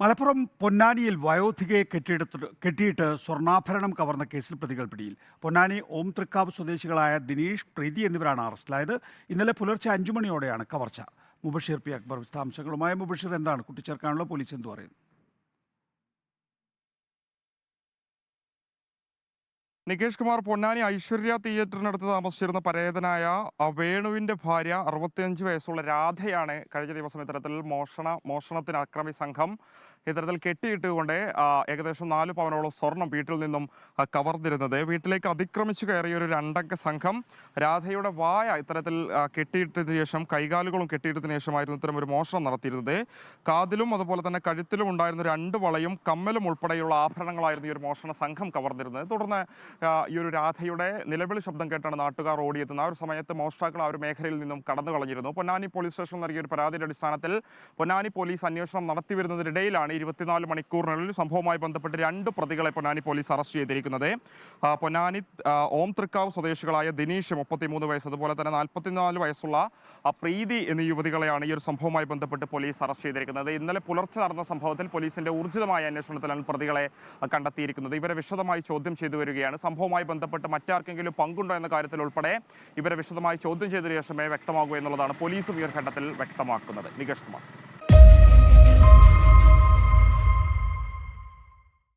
മലപ്പുറം പൊന്നാനിയിൽ വയോധികയെ കെട്ടിയെടുത്ത് കെട്ടിയിട്ട് സ്വർണാഭരണം കവർന്ന കേസിൽ പ്രതികൾ പിടിയിൽ. പൊന്നാനി ഓം തൃക്കാവ് സ്വദേശികളായ ദിനീഷ് പ്രീതി എന്നിവരാണ് അറസ്റ്റിലായത്. ഇന്നലെ പുലർച്ചെ അഞ്ചു മണിയോടെയാണ് കവർച്ച. മുബഷീർ പി. അക്ബർ വിശദാംശങ്ങളുമായി മുബഷീർ എന്താണ്? കൂട്ടിച്ചേർക്കാനുള്ള പോലീസ് എന്ത് പറയുന്നു? നികേഷ് കുമാർ പൊന്നാനി ഐശ്വര്യ തിയേറ്ററിനടുത്ത് താമസിച്ചിരുന്ന പരേതനായ വേണുവിന്റെ ഭാര്യ അറുപത്തിയഞ്ച് വയസ്സുള്ള രാധയാണ് കഴിഞ്ഞ ദിവസം ഇത്തരത്തിൽ മോഷണ മോഷണത്തിന് അക്രമി സംഘം ഇത്തരത്തിൽ കെട്ടിയിട്ടുകൊണ്ട് ഏകദേശം നാല് പവനോളം സ്വർണം വീട്ടിൽ നിന്നും കവർന്നിരുന്നത്. വീട്ടിലേക്ക് അതിക്രമിച്ചു കയറിയ ഒരു രണ്ടംഗ സംഘം രാധയുടെ വായ ഇത്തരത്തിൽ കെട്ടിയിട്ടതിനു ശേഷം കൈകാലുകളും കെട്ടിയിട്ടതിനു ശേഷമായിരുന്നു ഇത്തരം ഒരു മോഷണം നടത്തിയിരുന്നത്. കാതിലും അതുപോലെ തന്നെ കഴുത്തിലും ഉണ്ടായിരുന്ന രണ്ട് വളയും കമ്മലും ഉൾപ്പെടെയുള്ള ആഭരണങ്ങളായിരുന്നു ഈ ഒരു മോഷണ സംഘം കവർന്നിരുന്നത്. തുടർന്ന് ഈ ഒരു രാധയുടെ നിലവിളി ശബ്ദം കേട്ടാണ് നാട്ടുകാർ ഓടിയെത്തുന്നത്. ആ ഒരു സമയത്ത് മോഷ്ടാക്കൾ ആ ഒരു മേഖലയിൽ നിന്നും കടന്നു കളഞ്ഞിരുന്നു. പൊന്നാനി പോലീസ് സ്റ്റേഷൻ നൽകിയ ഒരു പരാതിയുടെ അടിസ്ഥാനത്തിൽ പൊന്നാനി പോലീസ് അന്വേഷണം നടത്തി വരുന്നതിനിടയിലാണ് ഇരുപത്തിനാല് മണിക്കൂറിനുള്ളിൽ സംഭവവുമായി ബന്ധപ്പെട്ട് രണ്ട് പ്രതികളെ പൊന്നാനി പോലീസ് അറസ്റ്റ് ചെയ്തിരിക്കുന്നത്. പൊന്നാനി ഓം തൃക്കാവ് സ്വദേശികളായ ദിനീഷ് മുപ്പത്തിമൂന്ന് വയസ്സ് അതുപോലെ തന്നെ നാൽപ്പത്തിനാല് വയസ്സുള്ള ആ പ്രീതി എന്നീ യുവതികളെയാണ് ഈ ഒരു സംഭവവുമായി ബന്ധപ്പെട്ട് പോലീസ് അറസ്റ്റ് ചെയ്തിരിക്കുന്നത്. ഇന്നലെ പുലർച്ചെ നടന്ന സംഭവത്തിൽ പോലീസിന്റെ ഊർജിതമായ അന്വേഷണത്തിലാണ് പ്രതികളെ കണ്ടെത്തിയിരിക്കുന്നത്. ഇവരെ വിശദമായി ചോദ്യം ചെയ്തു വരികയാണ്. സംഭവവുമായി ബന്ധപ്പെട്ട് മറ്റാർക്കെങ്കിലും പങ്കുണ്ടോ എന്ന കാര്യത്തിൽ ഉൾപ്പെടെ ഇവരെ വിശദമായി ചോദ്യം ചെയ്തതിനു ശേഷമേ വ്യക്തമാകൂ എന്നുള്ളതാണ് പോലീസും ഈ ഘട്ടത്തിൽ വ്യക്തമാക്കുന്നത്. നികേഷ് കുമാർ.